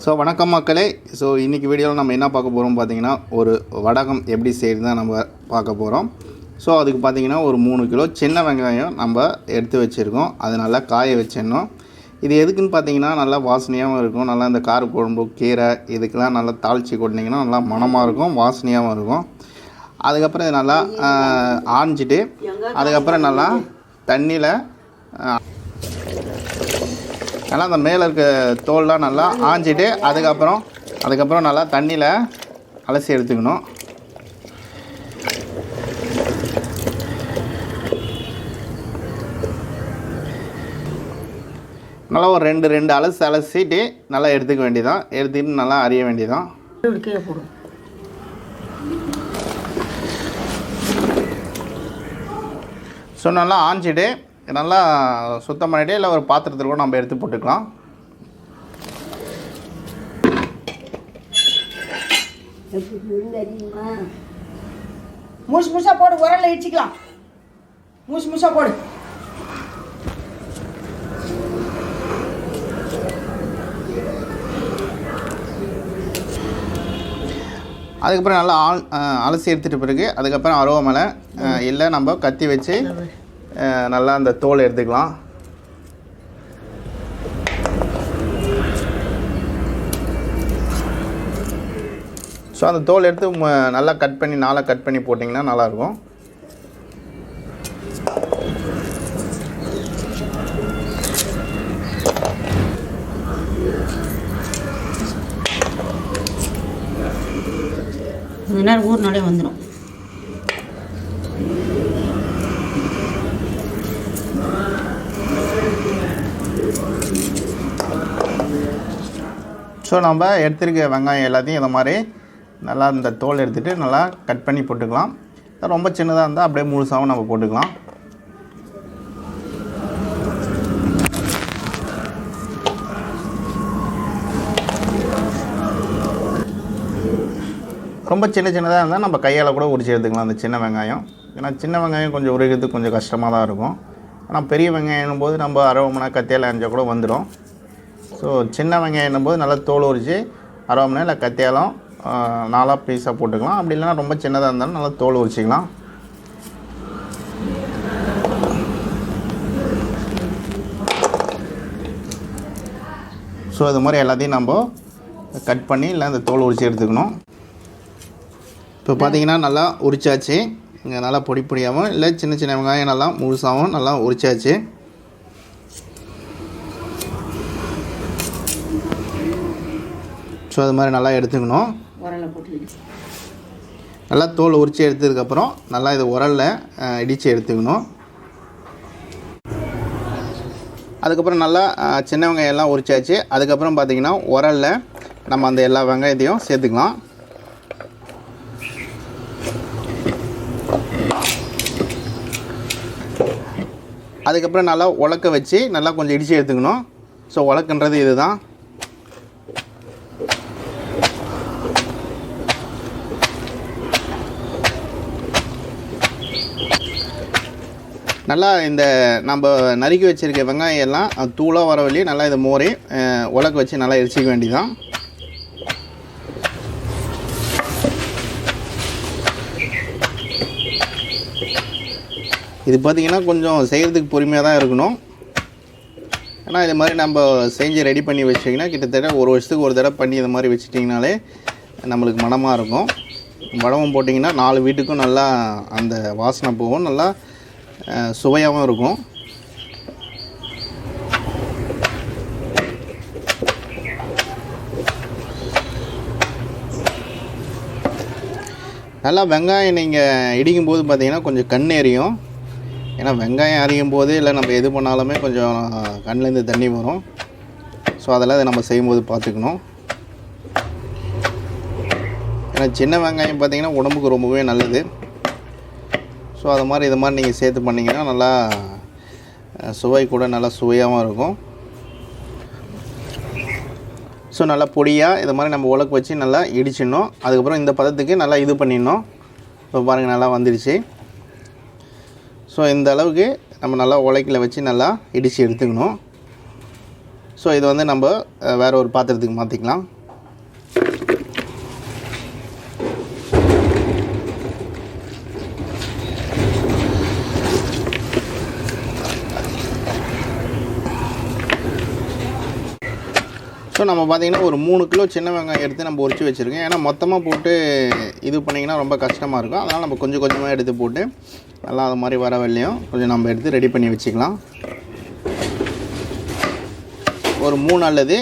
So வணக்கம் மக்களே so இன்றைக்கி வீடியோவில் நம்ம என்ன பார்க்க போகிறோம் பார்த்தீங்கன்னா ஒரு வடகம் எப்படி செய்யுது தான் நம்ம பார்க்க போகிறோம் ஸோ அதுக்கு பார்த்தீங்கன்னா ஒரு மூணு கிலோ சின்ன வெங்காயம் நம்ம எடுத்து வச்சுருக்கோம் அது நல்லா காய வச்சிடணும் இது எதுக்குன்னு பார்த்தீங்கன்னா நல்லா வாசனையாகவும் இருக்கும் நல்லா இந்த கார குழம்பு கீரை இதுக்கெல்லாம் நல்லா தாளித்து கொட்டினீங்கன்னா நல்லா மணமாக இருக்கும் வாசனையாகவும் இருக்கும் அதுக்கப்புறம் இது நல்லா ஆஹ், ஆஞ்சிட்டு அதுக்கப்புறம் நல்லா தண்ணியில் நல்லா அந்த மேலே இருக்க தோல்லாம் நல்லா ஆஞ்சிட்டு அதுக்கப்புறம் அதுக்கப்புறம் நல்லா தண்ணியில் அலசி எடுத்துக்கணும். நல்லா ஒரு ரெண்டு ரெண்டு அலசி அலசிட்டு நல்லா எடுத்துக்க வேண்டியதான் எடுத்துக்கிட்டு நல்லா அறிய வேண்டியதான் ஸோ நல்லா ஆஞ்சிட்டு நல்லா சுத்தம் பண்ணிவிட்டு இல்லை ஒரு பாத்திரத்தில் கூட நம்ம எடுத்து போட்டுக்கலாம். மூசு மூசா போடு உரல்ல இடிச்சிக்கலாம். மூசு மூசா போடு. அதுக்கப்புறம் நல்லா அஹ் அலசி எடுத்துகிட்ட பிறகு அதுக்கப்புறம் அருவமனை அஹ் இல்லை நம்ம கத்தி வச்சு நல்லா அந்த தோல் எடுத்துக்கலாம். ஸோ அந்த தோல் எடுத்து நல்லா கட் பண்ணி நாளாக கட் பண்ணி போட்டிங்கன்னா நல்லாயிருக்கும். கொஞ்ச நேரம் வந்துடும் ஸோ நம்ம எடுத்துருக்க வெங்காயம் எல்லாத்தையும் இதை மாதிரி நல்லா இந்த தோல் எடுத்துகிட்டு நல்லா கட் பண்ணி போட்டுக்கலாம். ரொம்ப சின்னதாக இருந்தால் அப்படியே முழுசாகவும் நம்ம போட்டுக்கலாம். ரொம்ப சின்ன சின்னதாக இருந்தால் நம்ம கையால் கூட உரிச்சு எடுத்துக்கலாம் அந்த சின்ன வெங்காயம். ஏன்னா சின்ன வெங்காயம் கொஞ்சம் உரிக்கிறதுக்கு கொஞ்சம் கஷ்டமாக தான் இருக்கும். ஆனால் பெரிய வெங்காயம் போது நம்ம அரை மணி கத்தியால் அரைஞ்சா கூட வந்துடும் ஸோ சின்ன வெங்காயம் போது நல்லா தோல் உரித்து அரை மணி நேரம் இல்லை கத்தியாலும் நாலாக பீஸாக போட்டுக்கலாம். அப்படி இல்லைன்னா ரொம்ப சின்னதாக இருந்தாலும் நல்லா தோல் உரிச்சிக்கலாம். ஸோ இது மாதிரி எல்லாத்தையும் நம்ம கட் பண்ணி இல்லை அந்த தோல் உரித்து எடுத்துக்கணும். இப்போ பார்த்தீங்கன்னா நல்லா உரிச்சாச்சு. இங்கே நல்லா பொடி பொடியாகவும் இல்லை சின்ன சின்ன வெங்காயம் நல்லா முழுசாகவும் நல்லா உரிச்சாச்சு. ஸோ அது மாதிரி நல்லா எடுத்துக்கணும். நல்லா தோல் உரித்து எடுத்ததுக்கப்புறம் நல்லா இது உரலில் இடித்து எடுத்துக்கணும். அதுக்கப்புறம் நல்லா சின்ன வெங்காயம் எல்லாம் உரிச்சாச்சு. அதுக்கப்புறம் பார்த்தீங்கன்னா உரலில் நம்ம அந்த எல்லா வெங்காயத்தையும் சேர்த்துக்கலாம். அதுக்கப்புறம் நல்லா உலக்க வச்சு நல்லா கொஞ்சம் இடித்து எடுத்துக்கணும். ஸோ உலக்குன்றது இதுதான். நல்லா இந்த நம்ம நறுக்கி வச்சுருக்க வெங்காயம் எல்லாம் அது தூளாக வர வழியே நல்லா இதை மோரி உலக்கு வச்சு நல்லா எரிச்சிக்க வேண்டிதான் இது பார்த்திங்கன்னா கொஞ்சம் செய்கிறதுக்கு பொறுமையாக தான் இருக்கணும். ஏன்னா இது மாதிரி நம்ம செஞ்சு ரெடி பண்ணி வச்சிங்கன்னா கிட்டத்தட்ட ஒரு வருஷத்துக்கு ஒரு தடவை பண்ணி இது மாதிரி வச்சுட்டிங்கனாலே நம்மளுக்கு மனமாக இருக்கும். மடமும் போட்டிங்கன்னா நாலு வீட்டுக்கும் நல்லா அந்த வாசனை போகும். நல்லா சுவையாகவும் இருக்கும். நல்லா வெங்காயம் நீங்கள் இடிக்கும்போது பார்த்தீங்கன்னா கொஞ்சம் கண் எரியும். ஏன்னா வெங்காயம் அரியும் போது இல்லை நம்ம எது பண்ணாலுமே கொஞ்சம் கண்ணிலேருந்து தண்ணி வரும். ஸோ அதெல்லாம் இதை நம்ம செய்யும்போது பார்த்துக்கணும். ஏன்னா சின்ன வெங்காயம் பார்த்தீங்கன்னா உடம்புக்கு ரொம்பவே நல்லது. ஸோ அது மாதிரி இது மாதிரி நீங்கள் சேர்த்து பண்ணிங்கன்னா நல்லா சுவை கூட நல்லா சுவையாகவும் இருக்கும். ஸோ நல்லா பொடியாக இது மாதிரி நம்ம உலக்கு வச்சு நல்லா இடிச்சிடணும். அதுக்கப்புறம் இந்த பதத்துக்கு நல்லா இது பண்ணிடணும். இப்போ பாருங்கள் நல்லா வந்துடுச்சு. ஸோ இந்த அளவுக்கு நம்ம நல்லா உலக்கில் வச்சு நல்லா இடித்து எடுத்துக்கணும். ஸோ இது வந்து நம்ம வேறு ஒரு பாத்திரத்துக்கு மாற்றிக்கலாம் ஸோ நம்ம பார்த்திங்கன்னா ஒரு மூணு கிலோ சின்ன வெங்காயம் எடுத்து நம்ம உரிச்சு வச்சுருக்கோம். ஏன்னா மொத்தமாக போட்டு இது பண்ணிங்கன்னா ரொம்ப கஷ்டமாக இருக்கும். அதனால் நம்ம கொஞ்சம் கொஞ்சமாக எடுத்து போட்டு நல்லா அது மாதிரி வர வெள்ளையும் கொஞ்சம் நம்ம எடுத்து ரெடி பண்ணி வச்சுக்கலாம். ஒரு மூணு அல்லது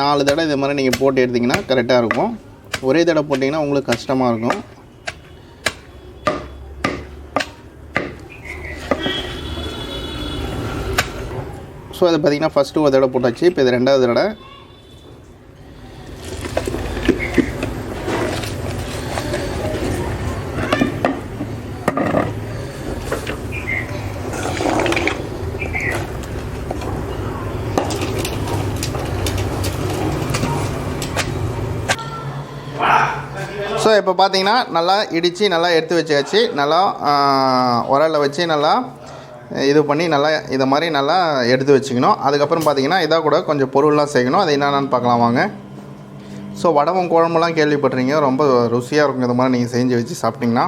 நாலு தடவை இது மாதிரி நீங்கள் போட்டு எடுத்திங்கன்னா கரெக்டாக இருக்கும். ஒரே தடவை போட்டிங்கன்னா உங்களுக்கு கஷ்டமாக இருக்கும். ஸோ அதை பார்த்தீங்கன்னா ஃபஸ்ட்டு ஒரு தடவை போட்டாச்சு. இப்போ இது ரெண்டாவது தடவை. இப்போ பார்த்தீங்கன்னா நல்லா இடித்து நல்லா எடுத்து வச்சாச்சு. நல்லா உரலில் வச்சு நல்லா இது பண்ணி நல்லா இதை மாதிரி நல்லா எடுத்து வச்சுக்கணும். அதுக்கப்புறம் பார்த்தீங்கன்னா இதாக கூட கொஞ்சம் பொருள்லாம் சேர்க்கணும். அது என்னென்னு பார்க்கலாம் வாங்க. ஸோ வடவம் குழம்புலாம் கேள்விப்பட்டிருங்க ரொம்ப ருசியாக இருக்கும் இது மாதிரி நீங்கள் செஞ்சு வச்சு சாப்பிட்டிங்கன்னா.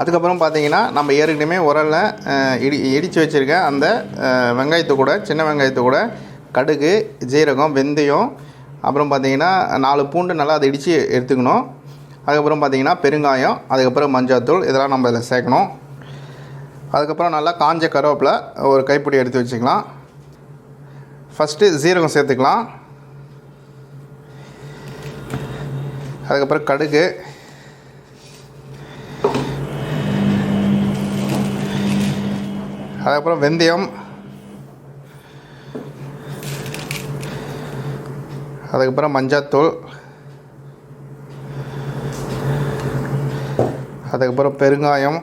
அதுக்கப்புறம் பார்த்தீங்கன்னா நம்ம ஏற்கனவே உரலில் இடி இடித்து வச்சுருக்க அந்த வெங்காயத்து கூட சின்ன வெங்காயத்து கூட கடுகு ஜீரகம் வெந்தயம் அப்புறம் பார்த்தீங்கன்னா நாலு பூண்டு நல்லா அதை இடித்து எடுத்துக்கணும். அதுக்கப்புறம் பார்த்தீங்கன்னா பெருங்காயம் அதுக்கப்புறம் மஞ்சாத்தூள் இதெல்லாம் நம்ம இதில் சேர்க்கணும். அதுக்கப்புறம் நல்லா காஞ்ச கருவேப்பிலை ஒரு கைப்பிடி எடுத்து வச்சுக்கலாம். ஃபஸ்ட்டு ஜீரகம் சேர்த்துக்கலாம். அதுக்கப்புறம் கடுகு. அதுக்கப்புறம் வெந்தயம். அதுக்கப்புறம் மஞ்சாத்தூள். அதுக்கப்புறம் பெருங்காயம்.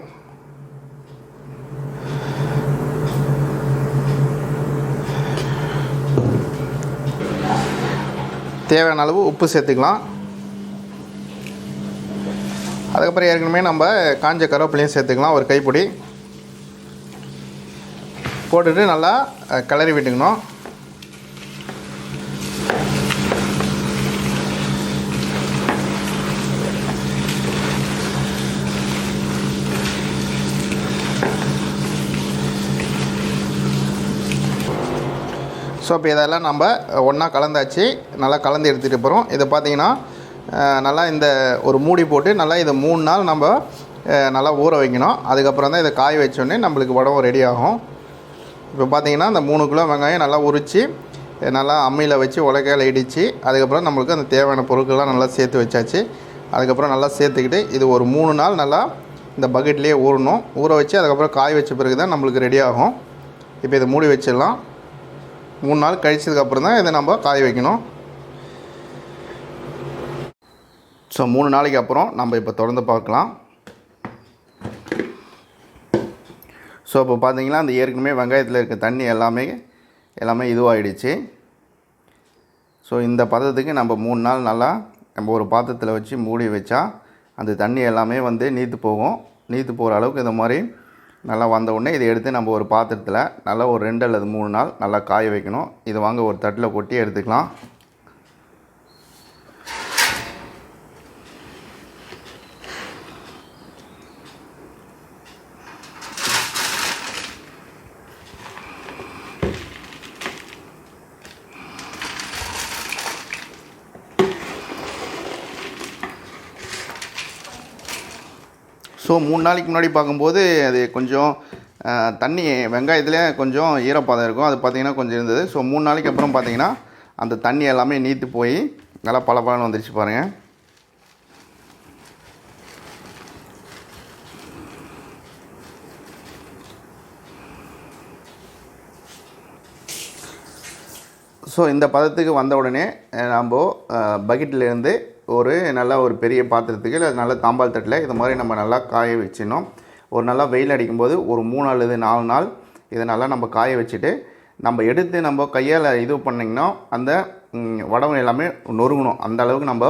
தேவையான அளவு உப்பு சேர்த்துக்கலாம். அதுக்கப்புறம் ஏற்கனவே நம்ம காஞ்ச கருவேப்பிலையும் சேர்த்துக்கலாம் ஒரு கைப்பிடி. போட்டுட்டு நல்லா கிளறி விட்டுக்கணும். ஸோ இப்போ இதெல்லாம் நம்ம ஒன்றா கலந்தாச்சு நல்லா கலந்து எடுத்துகிட்டு போகிறோம் இதை பார்த்தீங்கன்னா நல்லா இந்த ஒரு மூடி போட்டு நல்லா இதை மூணு நாள் நம்ம நல்லா ஊற வைக்கணும். அதுக்கப்புறம் தான் இதை காய வச்சோடனே நம்மளுக்கு உடம்பு ரெடி ஆகும். இப்போ பார்த்தீங்கன்னா அந்த மூணு கிலோ வெங்காயம் நல்லா உரித்து நல்லா அம்மியில் வச்சு உலக்கையில் இடித்து அதுக்கப்புறம் நம்மளுக்கு அந்த தேவையான பொருட்கள்லாம் நல்லா சேர்த்து வச்சாச்சு. அதுக்கப்புறம் நல்லா சேர்த்துக்கிட்டு இது ஒரு மூணு நாள் நல்லா இந்த பக்கெட்லேயே ஊறணும். ஊற வச்சு அதுக்கப்புறம் காய வச்ச பிறகு தான் நம்மளுக்கு ரெடி ஆகும். இப்போ இதை மூடி வச்சிடலாம். மூணு நாள் கழிச்சதுக்கப்புறம் தான் இதை நம்ம காய வைக்கணும். ஸோ மூணு நாளைக்கு அப்புறம் நம்ம இப்போ தொடர்ந்து பார்க்கலாம். ஸோ இப்போ பார்த்தீங்கன்னா அந்த ஏற்கனவே வெங்காயத்தில் இருக்க தண்ணி எல்லாமே எல்லாமே இதுவாகிடுச்சு ஸோ இந்த பதத்துக்கு நம்ம மூணு நாள் நல்லா நம்ம ஒரு பாத்திரத்தில் வச்சு மூடி வச்சா அந்த தண்ணி எல்லாமே வந்து நீத்து போகும். நீத்து போகிற அளவுக்கு இந்த மாதிரி நல்லா வந்த உடனே இதை எடுத்து நம்ம ஒரு பாத்திரத்தில் நல்லா ஒரு ரெண்டு அல்லது மூணு நாள் நல்லா காய வைக்கணும். இது வாங்க ஒரு தட்டில் கொட்டி எடுத்துக்கலாம். ஸோ மூணு நாளைக்கு முன்னாடி பார்க்கும்போது அது கொஞ்சம் தண்ணி வெங்காயத்தில் கொஞ்சம் ஈரப்பதம் இருக்கும். அது பார்த்திங்கன்னா கொஞ்சம் இருந்தது. ஸோ மூணு நாளைக்கு அப்புறம் பார்த்தீங்கன்னா அந்த தண்ணி எல்லாமே நீத்து போய் நல்லா பளபளன்னு வந்துருச்சு பாருங்கள் ஸோ இந்த பதத்துக்கு வந்த உடனே நாம் பக்கெட்டிலேருந்து பக்கெட்லேருந்து ஒரு நல்ல ஒரு பெரிய பாத்திரத்துக்கு இல்லை நல்ல தாம்பால் தட்டில் இது மாதிரி நம்ம நல்லா காய வச்சிடணும். ஒரு நல்லா வெயில் அடிக்கும்போது ஒரு மூணு அல்லது நாலு நாள் இதை நல்லா நம்ம காய வச்சுட்டு நம்ம எடுத்து நம்ம கையால் இது பண்ணிங்கன்னா அந்த ம், எல்லாமே நொறுங்கணும். அந்த அளவுக்கு நம்ம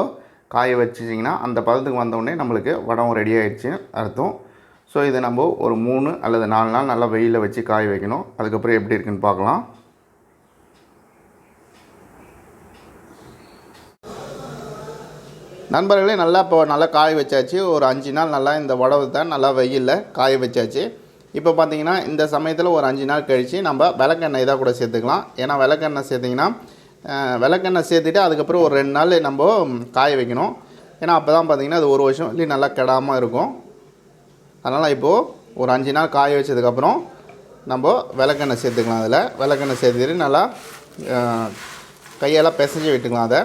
காய வச்சிட்டிங்கன்னா அந்த பதத்துக்கு வந்த நம்மளுக்கு வடகம் ரெடி ஆகிடுச்சு அர்த்தம். ஸோ இதை நம்ம ஒரு மூணு அல்லது நாலு நாள் நல்லா வெயிலில் வச்சு காய வைக்கணும். அதுக்கப்புறம் எப்படி இருக்குன்னு பார்க்கலாம். நண்பர்களே நல்லா இப்போ நல்லா காய வச்சாச்சு. ஒரு அஞ்சு நாள் நல்லா இந்த உடவத்தை நல்லா வெயிலில் காய வச்சாச்சு. இப்போ பார்த்தீங்கன்னா இந்த சமயத்தில் ஒரு அஞ்சு நாள் கழித்து நம்ம விளக்கெண்ணெய் இதாக கூட சேர்த்துக்கலாம். ஏன்னா விளக்கெண்ணெய் சேர்த்திங்கன்னா விளக்கெண்ணெய் சேர்த்துட்டு அதுக்கப்புறம் ஒரு ரெண்டு நாள் நம்ம காய வைக்கணும். ஏன்னா அப்போ தான் பார்த்தீங்கன்னா அது ஒரு வருஷம் இல்லை நல்லா கெடாமல் இருக்கும். அதனால் இப்போது ஒரு அஞ்சு நாள் காய வச்சதுக்கப்புறம் நம்ம விளக்கெண்ணெய் சேர்த்துக்கலாம் அதில். விளக்கெண்ணெய் சேர்த்துட்டு நல்லா கையெல்லாம் பிசைஞ்சு விட்டுக்கலாம் அதை.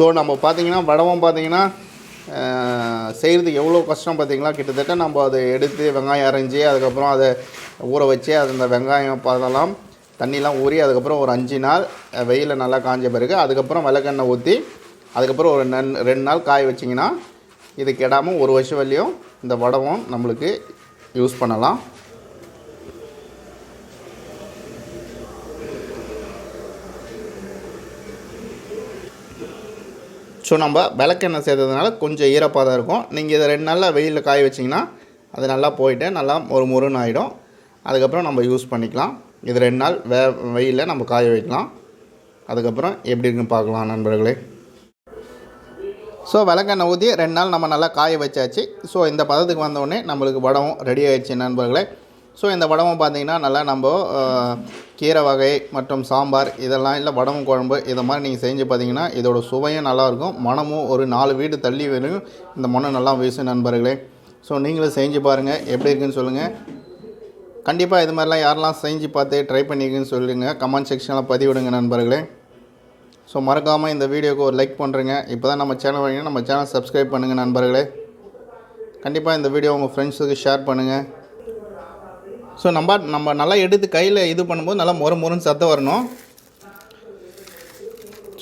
ஸோ நம்ம பார்த்தீங்கன்னா வடவும் பார்த்தீங்கன்னா செய்கிறதுக்கு எவ்வளோ கஷ்டம் பார்த்தீங்களா கிட்டத்தட்ட நம்ம அதை எடுத்து வெங்காயம் அரைஞ்சி அதுக்கப்புறம் அதை ஊற வச்சு அது அந்த வெங்காயம் பார்த்தலாம் தண்ணிலாம் ஊறி அதுக்கப்புறம் ஒரு அஞ்சு நாள் வெயிலில் நல்லா காஞ்ச பிறகு அதுக்கப்புறம் விளக்கெண்ணெய் ஊற்றி அதுக்கப்புறம் ஒரு நன் ரெண்டு நாள் காய வச்சிங்கன்னா இது கெடாமல் ஒரு வருஷம் வரலையும் இந்த வடவும் நம்மளுக்கு யூஸ் பண்ணலாம். ஸோ நம்ம விளக்கெண்ணெய் சேர்த்ததுனால கொஞ்சம் ஈரப்பாக இருக்கும். நீங்கள் இதை ரெண்டு நாளில் வெயிலில் காய வச்சிங்கன்னா அது நல்லா போயிட்டு நல்லா ஒரு முருன்னு ஆகிடும் அதுக்கப்புறம் நம்ம யூஸ் பண்ணிக்கலாம். இது ரெண்டு நாள் வே வெயிலில் நம்ம காய வைக்கலாம். அதுக்கப்புறம் எப்படி இருக்குன்னு பார்க்கலாம் நண்பர்களே. ஸோ விளக்கெண்ணெய் ஊற்றி ரெண்டு நாள் நம்ம நல்லா காய வச்சாச்சு. ஸோ இந்த பதத்துக்கு வந்தோடனே நம்மளுக்கு வடவும் ரெடி ஆகிடுச்சு நண்பர்களே. ஸோ இந்த வடமும் பார்த்தீங்கன்னா நல்லா நம்ம கீரை வகை மற்றும் சாம்பார் இதெல்லாம் இல்லை வடமும் குழம்பு இதை மாதிரி நீங்கள் செஞ்சு பார்த்தீங்கன்னா இதோட சுவையும் நல்லாயிருக்கும். மனமும் ஒரு நாலு வீடு தள்ளி வரும் இந்த மனம் நல்லா வீசும் நண்பர்களே. ஸோ நீங்களும் செஞ்சு பாருங்கள் எப்படி இருக்குன்னு சொல்லுங்கள் கண்டிப்பாக இது மாதிரிலாம் யாரெல்லாம் செஞ்சு பார்த்து ட்ரை பண்ணியிருக்குன்னு சொல்லுங்கள் கமெண்ட் செக்ஷனில் பதிவிடுங்க நண்பர்களே. ஸோ மறக்காமல் இந்த வீடியோக்கு ஒரு லைக் பண்ணுறேங்க இப்போ தான் நம்ம சேனல் வரீங்கன்னா நம்ம சேனல் சப்ஸ்கிரைப் பண்ணுங்கள் நண்பர்களே. கண்டிப்பாக இந்த வீடியோ உங்கள் ஃப்ரெண்ட்ஸுக்கு ஷேர் பண்ணுங்கள் ஸோ நம்ம நம்ம நல்லா எடுத்து கையில் இது பண்ணும்போது நல்லா முற முறன்னு சத்தம் வரணும்.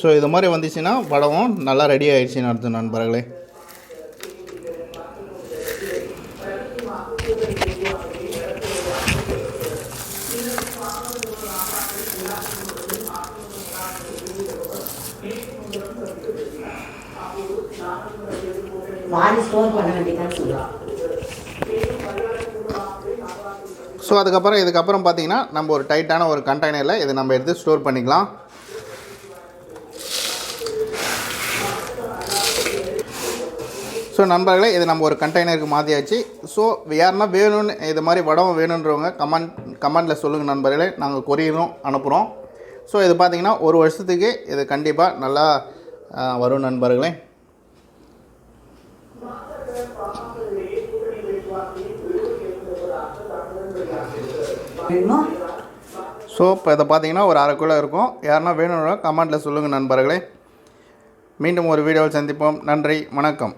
ஸோ இது மாதிரி வந்துச்சுன்னா படமும் நல்லா ரெடி ஆகிடுச்சின்னு அர்த்தம் நண்பர்களே. வாரி ஸ்டோர் பண்ண வேண்டியதான் சொல்லுவாங்க ஸோ அதுக்கப்புறம் இதுக்கப்புறம் பார்த்தீங்கன்னா நம்ம ஒரு டைட்டான ஒரு கண்டெய்னரில் இதை நம்ம எடுத்து ஸ்டோர் பண்ணிக்கலாம். ஸோ நண்பர்களே இது நம்ம ஒரு கண்டெய்னருக்கு மாற்றியாச்சு ஸோ யாருன்னா வேணும்னு இது மாதிரி வடம் வேணுன்றவங்க கமெண்ட் கமெண்டில் சொல்லுங்கள் நண்பர்களே. நாங்கள் கொரியரும் அனுப்புகிறோம் ஸோ இது பார்த்தீங்கன்னா ஒரு வருஷத்துக்கு இது கண்டிப்பாக நல்லா வரும் நண்பர்களே. வேணுமா? ஸோ இப்போ இதை பார்த்தீங்கன்னா ஒரு அரை கிலோ இருக்கும். யாருன்னா வேணும்னா கமெண்ட்டில் சொல்லுங்கள் நண்பர்களே. மீண்டும் ஒரு வீடியோவில் சந்திப்போம். நன்றி. வணக்கம்.